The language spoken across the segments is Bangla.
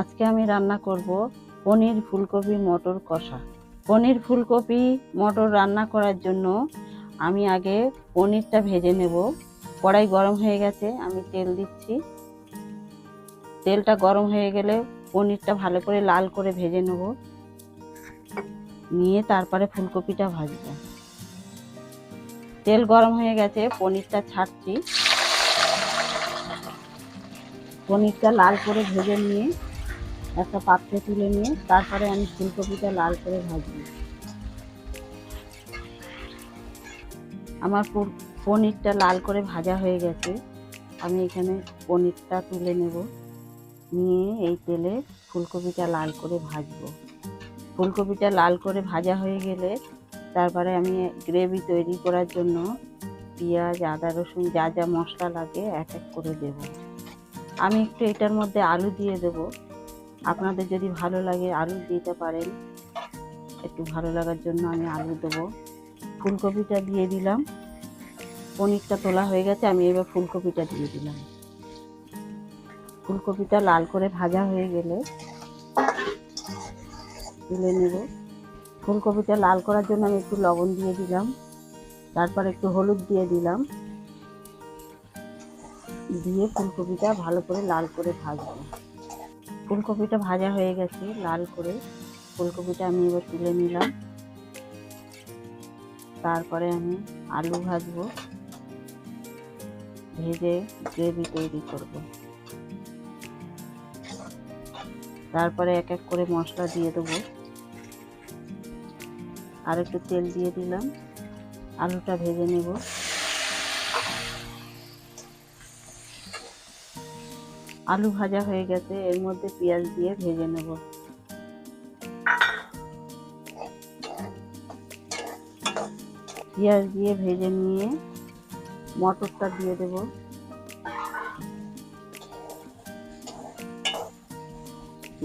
আজকে আমি রান্না করব পনির ফুলকপি মটর কষা। পনির ফুলকপি মটর রান্না করার জন্য আমি আগে পনিরটা ভেজে নেব। কড়াই গরম হয়ে গেছে, আমি তেল দিচ্ছি। তেলটা গরম হয়ে গেলে পনিরটা ভালো করে লাল করে ভেজে নেব। নিয়ে তারপরে ফুলকপিটা ভাজবো। তেল গরম হয়ে গেছে, পনিরটা ছাড়ছি। পনিরটা লাল করে ভেজে নিয়ে একটা পাত্রে তুলে নিয়ে তারপরে আমি ফুলকপিটা লাল করে ভাজবো। আমার পনিরটা লাল করে ভাজা হয়ে গেছে। আমি এখানে পনিরটা তুলে নেব। নিয়ে এই তেলে ফুলকপিটা লাল করে ভাজবো। ফুলকপিটা লাল করে ভাজা হয়ে গেলে তারপরে আমি গ্রেভি তৈরি করার জন্য পেঁয়াজ, আদা, রসুন যা যা মশলা লাগে এক এক করে দেব। আমি একটু এটার মধ্যে আলু দিয়ে দেব। আপনাদের যদি ভালো লাগে আলু দিতে পারেন, একটু ভালো লাগার জন্য আমি আলু দেবো। ফুলকপিটা দিয়ে দিলাম। পনিরটা তোলা হয়ে গেছে, আমি এবার ফুলকপিটা দিয়ে দিলাম। ফুলকপিটা লাল করে ভাজা হয়ে গেলে তুলে নেব। ফুলকপিটা লাল করার জন্য আমি একটু লবণ দিয়ে দিলাম। তারপর একটু হলুদ দিয়ে দিলাম। দিয়ে ফুলকপিটা ভালো করে লাল করে ভাজবো। ফুলকপিটা ভাজা হয়ে গেছে, লাল করে। ফুলকপিটা আমি এবার তুলে নিলাম। তারপরে আমি আলু ভাজবো। ভেজে গ্রেভি তৈরি করব। তারপরে এক এক করে মশলা দিয়ে দেবো। আর একটু তেল দিয়ে দিলাম। আলুটা ভেজে নেব। আলু ভাজা হয়ে গেছে, এর মধ্যে পেঁয়াজ দিয়ে ভেজে নেব। পেঁয়াজ দিয়ে ভেজে নিয়ে মটরটা দিয়ে দেব।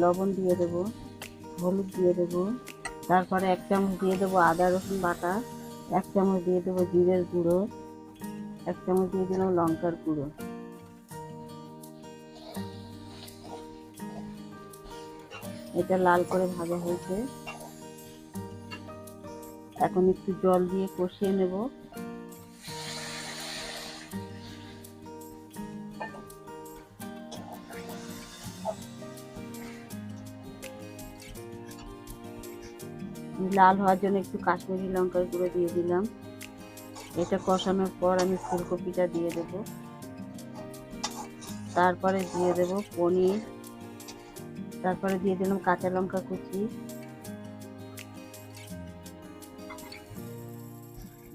লবণ দিয়ে দেব, হলুদ দিয়ে দেব, তারপরে এক চামচ দিয়ে দেবো আদা রসুন বাটা, এক চামচ দিয়ে দেবো জিরের গুঁড়ো, এক চামচ দিয়ে দিলাম লঙ্কার গুঁড়ো। এটা লাল করে ভাজা হয়েছে। এখন একটু জল দিয়ে কষিয়ে নেব। লাল হওয়ার জন্য একটু কাশ্মীরি লঙ্কার গুঁড়ো দিয়ে দিলাম। এটা কষানোর পর আমি ফুলকপিটা দিয়ে দেব। তারপরে দিয়ে দেব পনির। তারপরে দিয়ে দিলাম কাঁচা লঙ্কা কুচি।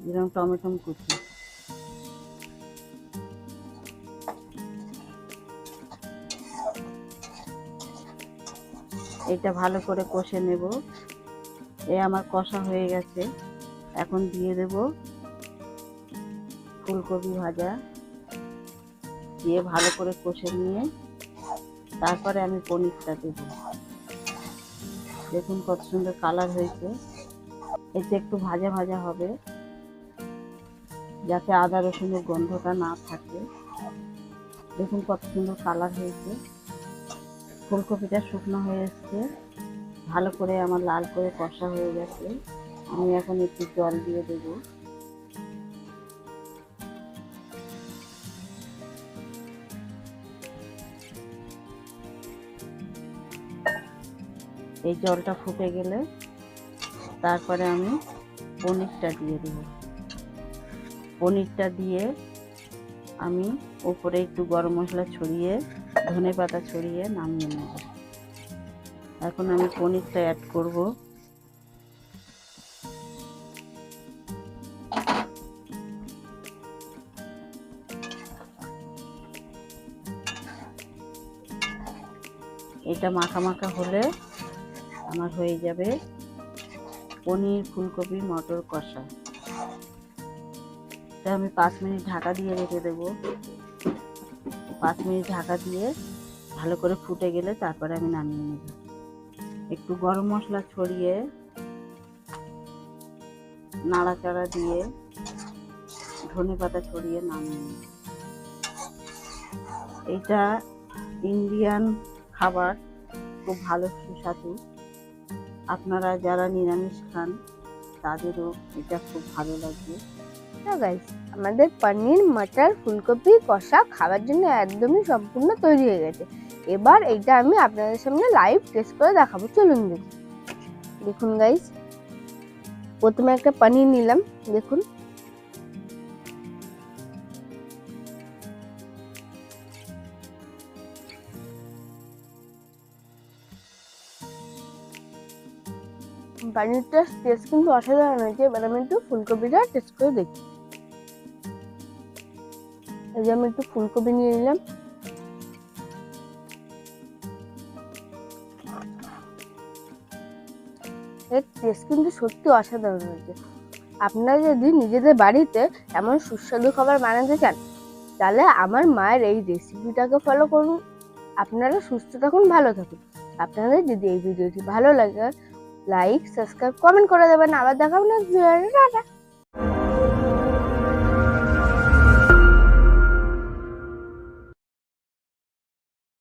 দিলাম টমেটো কুচি। এটা ভালো করে কষে নেব। এ আমার কষা হয়ে গেছে। এখন দিয়ে দেব ফুলকপি ভাজা। দিয়ে ভালো করে কষে নিয়ে তারপরে আমি পনিরটা দেব। দেখুন কত সুন্দর কালার হয়েছে। এতে একটু ভাজা ভাজা হবে, যাতে আদা রসুনের গন্ধটা না থাকে। দেখুন কত সুন্দর কালার হয়েছে। ফুলকপিটা শুকনো হয়ে এসছে। ভালো করে আমার লাল করে কষা হয়ে গেছে। আমি এখন একটু জল দিয়ে দেব। এই জলটা ফুটে গেলে তারপরে আমি পনিরটা দিয়ে দেব। পনিরটা দিয়ে আমি উপরে একটু গরম মশলা ছড়িয়ে, ধনে পাতা ছড়িয়ে নামিয়ে নেব। এখন আমি পনিরটা অ্যাড করব। এটা মাখা মাখা হলে আমার হয়ে যাবে পনির, ফুলকপি, মটর, কষা। এটা আমি পাঁচ মিনিট ঢাকা দিয়ে রেখে দেবো। পাঁচ মিনিট ঢাকা দিয়ে ভালো করে ফুটে গেলে তারপরে আমি নামিয়ে নেব। একটু গরম মশলা ছড়িয়ে নাড়াচাড়া দিয়ে ধনে পাতা ছড়িয়ে নামিয়ে নেব। এইটা ইন্ডিয়ান খাবার, খুব ভালো সুস্বাদু। আপনারা যারা নিরামিষ খান, তাদেরও এটা খুব ভালো লাগবে। হ্যাঁ গাইস আমাদের পনির, মাটার, ফুলকপি, কষা খাওয়ার জন্য একদমই সম্পূর্ণ তৈরি হয়ে গেছে। এবার এইটা আমি আপনাদের সামনে লাইভ টেস্ট করে দেখাবো। চলুন দেখুন দেখুন গাইস প্রথমে একটা পনির নিলাম। দেখুন। পনিরটার টেস্ট কিন্তু অসাধারণ হয়েছে, এবার আমি একটু ফুলকপিটা টেস্ট করে দেখি। এই যে আমি একটু ফুলকপি নিয়ে নিলাম। এর টেস্ট কিন্তু সত্যি অসাধারণ হয়েছে। আপনারা যদি নিজেদের বাড়িতে এমন সুস্বাদু খাবার বানাতে চান, তাহলে আমার মায়ের এই রেসিপিটাকে ফলো করুন। আপনারা সুস্থ থাকুন, ভালো থাকুন। আপনাদের যদি এই ভিডিওটি ভালো লাগে লাইক সাবস্ক্রাইব কমেন্ট করে দেবেন। আবার দেখাবো টাটা